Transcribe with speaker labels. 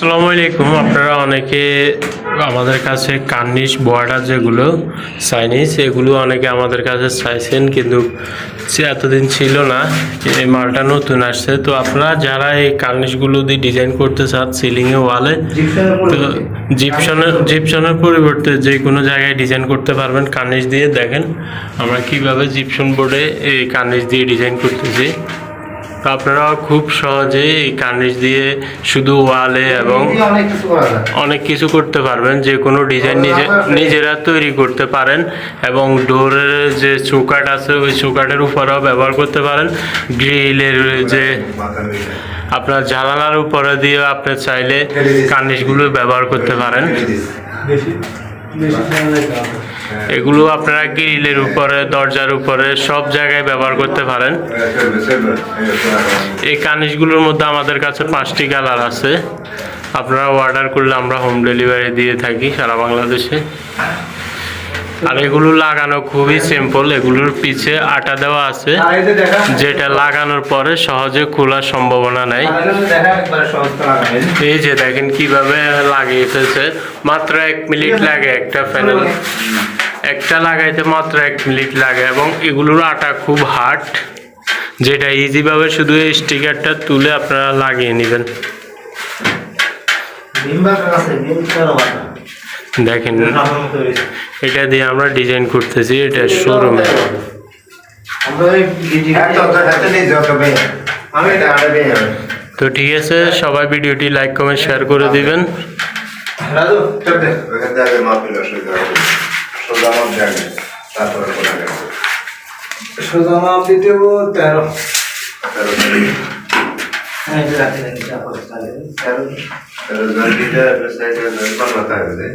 Speaker 1: আসসালামু আলাইকুম আপনারা অনেকে আমাদের কাছে কার্নিশ বর্ডার যেগুলো চাইনিজ এগুলো অনেকে আমাদের কাছে চাইছেন কিন্তু সে এতদিন ছিল না এই মালটা নতুন আসছে। তো আপনারা যারা এই কার্নিশগুলো দিয়ে ডিজাইন করতে চান সিলিংয়ে ওয়ালে তো জিপসনের জিপসনের পরিবর্তে যে কোনো জায়গায় ডিজাইন করতে পারবেন কার্নিশ দিয়ে। দেখেন আমরা কীভাবে জিপসন বোর্ডে এই কার্নিশ দিয়ে ডিজাইন করতেছি। তো আপনারা খুব সহজে এই কার্নিশ দিয়ে শুধু ওয়ালে এবং
Speaker 2: অনেক কিছু
Speaker 1: করতে পারবেন যে কোনো ডিজাইন নিজে নিজেরা তৈরি করতে পারেন এবং ডোরের যে চৌকাট আছে ওই চৌকাটের উপরেও ব্যবহার করতে পারেন। গ্রিলের যে আপনার জানালার উপরে দিয়েও আপনি চাইলে কার্নিশগুলো ব্যবহার করতে পারেন। এগুলো আপনারা গ্রিলের উপরে, দরজার উপরে, সব জায়গায় ব্যবহার করতে পারেন। এই কানিশগুলোর মধ্যে আমাদের কাছে পাঁচটি কালার আছে। আপনারা অর্ডার করলে আমরা হোম ডেলিভারি দিয়ে থাকি সারা বাংলাদেশে। আর এগুলো লাগানো খুবই সিম্পল এগুলোর পিছে আটা দেওয়া আছে। যেটা লাগানোর পরে সহজে খোলার সম্ভাবনা নাই।
Speaker 2: এই যে
Speaker 1: এই দেখেন কীভাবে লাগিয়ে ফেলছে। মাত্র এক মিনিট লাগে একটা প্যানেল একটা লাগাইতে মাত্র এক মিনিট লাগে এবং এগুলোর আটা খুব হার্ড যেটা ইজিভাবে শুধু এই স্টিকারটা তুলে আপনারা লাগিয়ে নেবেন। দেখেন। এটা দিয়ে আমরা ডিজাইন করতেছি এটা শোরুমে
Speaker 2: যাবে।
Speaker 1: তো ঠিক আছে সবাই ভিডিওটি লাইক কমেন্ট শেয়ার করে দিবেন।
Speaker 2: সোজা মাপ দিতে তেরো। ರಾತ್ರಿ ಗಂಟೆ ಗಂಟೆ ವ್ಯವಸಾಯದ ನಿರ್ಮಾಣ ಮಾತಾಡಿದೆ